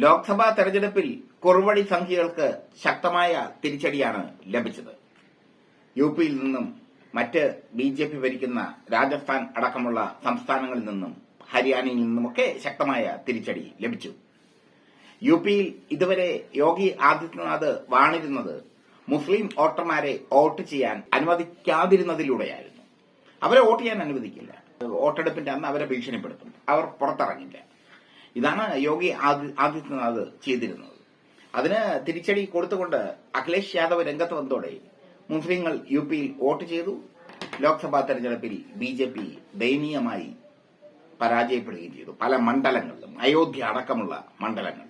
ലോക്സഭാ തെരഞ്ഞെടുപ്പിൽ കുറുവടി സംഖ്യകൾക്ക് ശക്തമായ തിരിച്ചടിയാണ് ലഭിച്ചത്. യു പിയിൽ നിന്നും മറ്റ് ബി ജെ പി ഭരിക്കുന്ന രാജസ്ഥാൻ അടക്കമുള്ള സംസ്ഥാനങ്ങളിൽ നിന്നും ഹരിയാനയിൽ നിന്നുമൊക്കെ ശക്തമായ തിരിച്ചടി ലഭിച്ചു. യു പിയിൽ ഇതുവരെ യോഗി ആദിത്യനാഥ് വാണിരുന്നത് മുസ്ലിം വോട്ടർമാരെ വോട്ട് ചെയ്യാൻ അനുവദിക്കാതിരുന്നതിലൂടെയായിരുന്നു. അവരെ വോട്ട് ചെയ്യാൻ അനുവദിക്കില്ല. വോട്ടെടുപ്പിന്റെ അന്ന് അവരെ ഭീഷണിപ്പെടുത്തും. അവർ പുറത്തിറങ്ങില്ല. ഇതാണ് യോഗി ആദിത്യനാഥ് ചെയ്തിരുന്നത്. അതിന് തിരിച്ചടി കൊടുത്തുകൊണ്ട് അഖിലേഷ് യാദവ് രംഗത്ത് വന്നതോടെ മുസ്ലിങ്ങൾ യു പിയിൽ വോട്ട് ചെയ്തു. ലോക്സഭാ തെരഞ്ഞെടുപ്പിൽ ബി ജെ പി ദയനീയമായി പരാജയപ്പെടുകയും ചെയ്തു. പല മണ്ഡലങ്ങളിലും അയോധ്യ അടക്കമുള്ള മണ്ഡലങ്ങളിലും.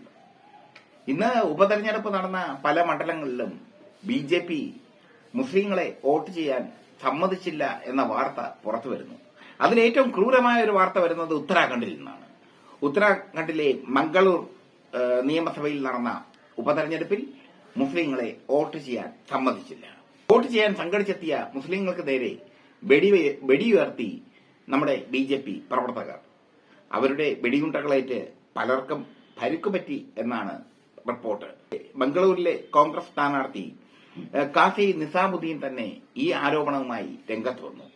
ഇന്ന് ഉപതെരഞ്ഞെടുപ്പ് നടന്ന പല മണ്ഡലങ്ങളിലും ബി ജെ പി മുസ്ലിങ്ങളെ വോട്ട് ചെയ്യാൻ സമ്മതിച്ചില്ല എന്ന വാർത്ത പുറത്തു വരുന്നു അതിന് ഏറ്റവും ക്രൂരമായ ഒരു വാർത്ത വരുന്നത് ഉത്തരാഖണ്ഡിൽ നിന്നാണ്. ഉത്തരാഖണ്ഡിലെ മംഗളൂർ നിയമസഭയിൽ നടന്ന ഉപതെരഞ്ഞെടുപ്പിൽ മുസ്ലിങ്ങളെ വോട്ട് ചെയ്യാൻ സമ്മതിച്ചില്ല. വോട്ട് ചെയ്യാൻ സംഘടിച്ചെത്തിയ മുസ്ലിങ്ങൾക്ക് നേരെ വെടി വെടിയുയർത്തി നമ്മുടെ ബി ജെ പി പ്രവർത്തകർ. അവരുടെ വെടിയുണ്ടകളേറ്റ് പലർക്കും പരുക്കുപറ്റി എന്നാണ് റിപ്പോർട്ട്. ബംഗളൂരിലെ കോൺഗ്രസ് സ്ഥാനാർത്ഥി കാസി നിസാമുദ്ദീൻ തന്നെ ഈ ആരോപണവുമായി രംഗത്ത് വന്നു.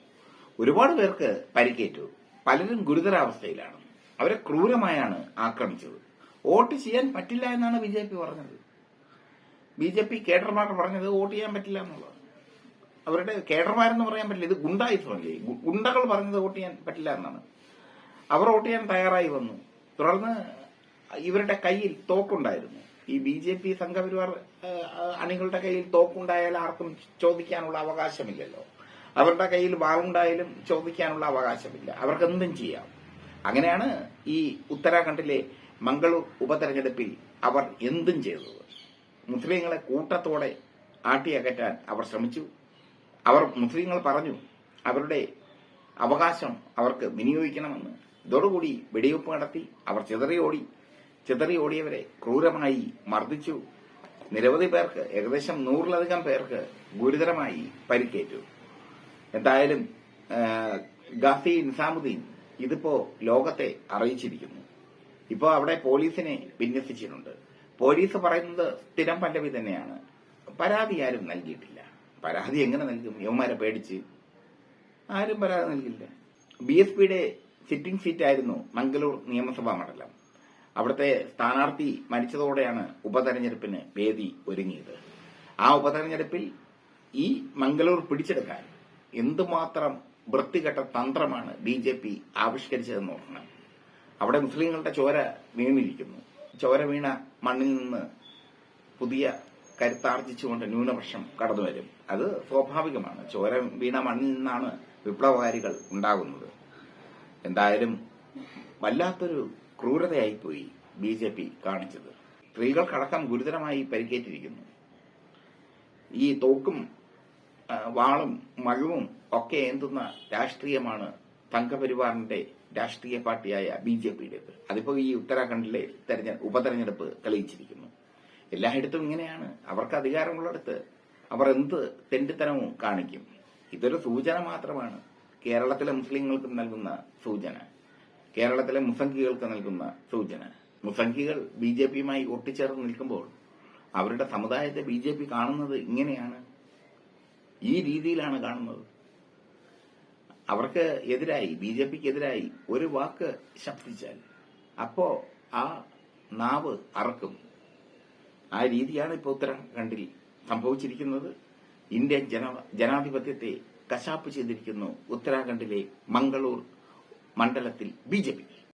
ഒരുപാട് പേർക്ക് പരിക്കേറ്റു. പലരും ഗുരുതരാവസ്ഥയിലാണ്. അവരെ ക്രൂരമായാണ് ആക്രമിച്ചത്. വോട്ട് ചെയ്യാൻ പറ്റില്ല എന്നാണ് ബി ജെ പി പറഞ്ഞത്. ബി ജെ പി കേഡർമാർ പറഞ്ഞത് വോട്ട് ചെയ്യാൻ പറ്റില്ല എന്നുള്ളത് അവരുടെ കേഡർമാരെന്ന് പറയാൻ പറ്റില്ല. ഇത് ഗുണ്ടായുധമല്ലേ ഗുണ്ടകൾ പറഞ്ഞത് വോട്ട് ചെയ്യാൻ പറ്റില്ല എന്നാണ്. അവർ വോട്ട് ചെയ്യാൻ തയ്യാറായി വന്നു. തുടർന്ന് ഇവരുടെ കയ്യിൽ തോക്കുണ്ടായിരുന്നു. ഈ ബി ജെ പി സംഘപരിവാർ അണികളുടെ കയ്യിൽ തോക്കുണ്ടായാലും ആർക്കും ചോദിക്കാനുള്ള അവകാശമില്ലല്ലോ. അവരുടെ കയ്യിൽ വാളുണ്ടായാലും ചോദിക്കാനുള്ള അവകാശമില്ല. അവർക്ക് എന്തും ചെയ്യാം. അങ്ങനെയാണ് ഈ ഉത്തരാഖണ്ഡിലെ മംഗളൂർ ഉപതെരഞ്ഞെടുപ്പിൽ അവർ എന്തും ചെയ്തത്. മുസ്ലിങ്ങളെ കൂട്ടത്തോടെ ആട്ടിയകറ്റാൻ അവർ ശ്രമിച്ചു. അവർ മുസ്ലിങ്ങൾ പറഞ്ഞു അവരുടെ അവകാശം അവർക്ക് വിനിയോഗിക്കണമെന്ന്. ഇതോടുകൂടി വെടിവെപ്പ് നടത്തി അവർ ചിതറിയോടി ചിതറിയോടിയവരെ ക്രൂരമായി മർദ്ദിച്ചു. നിരവധി പേർക്ക് ഏകദേശം നൂറിലധികം പേർക്ക് ഗുരുതരമായി പരിക്കേറ്റു. എന്തായാലും ഗാസി നിസാമുദ്ദീൻ ഇതിപ്പോ ലോകത്തെ അറിയിച്ചിരിക്കുന്നു. ഇപ്പോ അവിടെ പോലീസിനെ വിന്യസിച്ചിട്ടുണ്ട്. പോലീസ് പറയുന്നത് സ്ഥിരം പല്ലവി തന്നെയാണ്. പരാതി ആരും നൽകിയിട്ടില്ല. പരാതി എങ്ങനെ നൽകും? യവന്മാരെ പേടിച്ച്. ആരും പരാതി നൽകില്ല ബി എസ് പിയുടെ സിറ്റിംഗ് സീറ്റായിരുന്നു മംഗലൂർ നിയമസഭാ മണ്ഡലം. അവിടുത്തെ സ്ഥാനാർത്ഥി മരിച്ചതോടെയാണ് ഉപതെരഞ്ഞെടുപ്പിന് വേദി ഒരുങ്ങിയത്. ആ ഉപതെരഞ്ഞെടുപ്പിൽ ഈ മംഗലൂർ പിടിച്ചെടുക്കാൻ എന്തുമാത്രം വൃത്തികെട്ട തന്ത്രമാണ് ബി ജെ പി ആവിഷ്കരിച്ചതെന്ന് ഓർക്കണം. അവിടെ മുസ്ലിങ്ങളുടെ ചോര വീണിരിക്കുന്നു. ചോര വീണ മണ്ണിൽ നിന്ന് പുതിയ കരുത്താർജിച്ചുകൊണ്ട് ന്യൂനപക്ഷം കടന്നു വരും അത് സ്വാഭാവികമാണ്. ചോര വീണ മണ്ണിൽ നിന്നാണ് വിപ്ലവകാരികൾ ഉണ്ടാകുന്നത്. എന്തായാലും വല്ലാത്തൊരു ക്രൂരതയായിപ്പോയി ബി ജെ പി കാണിച്ചത്. സ്ത്രീകൾക്കടക്കം ഗുരുതരമായി പരിക്കേറ്റിരിക്കുന്നു. ഈ തോക്കും വാളും മഴവും ഒക്കെ ഏന്തുന്ന രാഷ്ട്രീയമാണ് സംഘപരിവാറിന്റെ രാഷ്ട്രീയ പാർട്ടിയായ ബി ജെ പിയുടേത് അതിപ്പോ ഈ ഉത്തരാഖണ്ഡിലെ തെരഞ്ഞ ഉപതെരഞ്ഞെടുപ്പ് തെളിയിച്ചിരിക്കുന്നു. എല്ലായിടത്തും ഇങ്ങനെയാണ്. അവർക്ക് അധികാരമുള്ളിടത്ത് അവർ എന്ത് തെണ്ടിത്തനവും കാണിക്കും. ഇതൊരു സൂചന മാത്രമാണ്. കേരളത്തിലെ മുസ്ലിങ്ങൾക്ക് നൽകുന്ന സൂചന. കേരളത്തിലെ മുസംഖികൾക്ക് നൽകുന്ന സൂചന. മുസംഖികൾ ബി ജെ പിയുമായി ഒട്ടിച്ചേർന്ന് നിൽക്കുമ്പോൾ അവരുടെ സമുദായത്തെ ബി ജെ പി കാണുന്നത് ഇങ്ങനെയാണ്. ഈ രീതിയിലാണ് കാണുന്നത്. അവർക്ക് എതിരായി ബി ജെ പിക്ക് എതിരായി ഒരു വാക്ക് ശബ്ദിച്ചാൽ അപ്പോ ആ നാവ് അറക്കും. ആ രീതിയാണ് ഇപ്പോൾ ഉത്തരാഖണ്ഡിൽ സംഭവിച്ചിരിക്കുന്നത്. ഇന്ത്യൻ ജന ജനാധിപത്യത്തെ കശാപ്പ് ചെയ്തിരിക്കുന്നു ഉത്തരാഖണ്ഡിലെ മംഗളൂർ മണ്ഡലത്തിൽ ബി ജെ പി.